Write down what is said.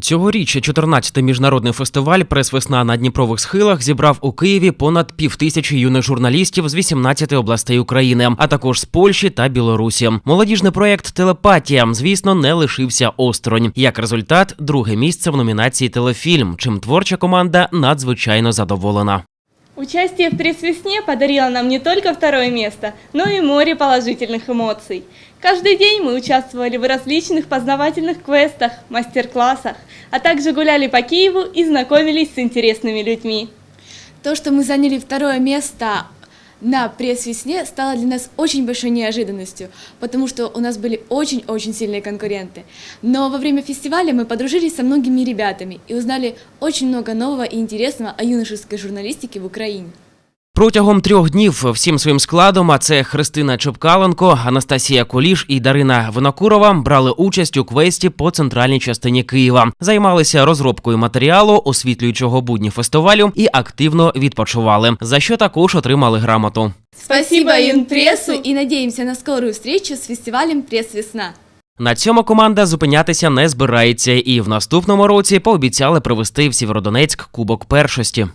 Цьогоріч 14-й міжнародний фестиваль Прес-весна на Дніпрових схилах зібрав у Києві понад півтисячі юних журналістів з 18 областей України, а також з Польщі та Білорусі. Молодіжний проєкт Телепатія, звісно, не лишився осторонь. Як результат, друге місце в номінації Телефільм, чим творча команда надзвичайно задоволена. Участие в пресс-весне подарило нам не только второе место, но и море положительных эмоций. Каждый день мы участвовали в различных познавательных квестах, мастер-классах, а также гуляли по Киеву и знакомились с интересными людьми. То, что мы заняли второе место на пресс-весне, стало для нас очень большой неожиданностью, потому что у нас были очень-очень сильные конкуренты. Но во время фестиваля мы подружились со многими ребятами и узнали очень много нового и интересного о юношеской журналистике в Украине. Протягом трьох днів всім своїм складом, а це Христина Чепкаленко, Анастасія Куліш і Дарина Винокурова, брали участь у квесті по центральній частині Києва, займалися розробкою матеріалу, освітлюючого будні фестивалю і активно відпочивали, за що також отримали грамоту. Спасибо Юнпрессу и надеемся на скорую встречу с фестивалем «Пресс-весна». На цьому команда зупинятися не збирається, і в наступному році пообіцяли провести в Сєвєродонецьк Кубок першості.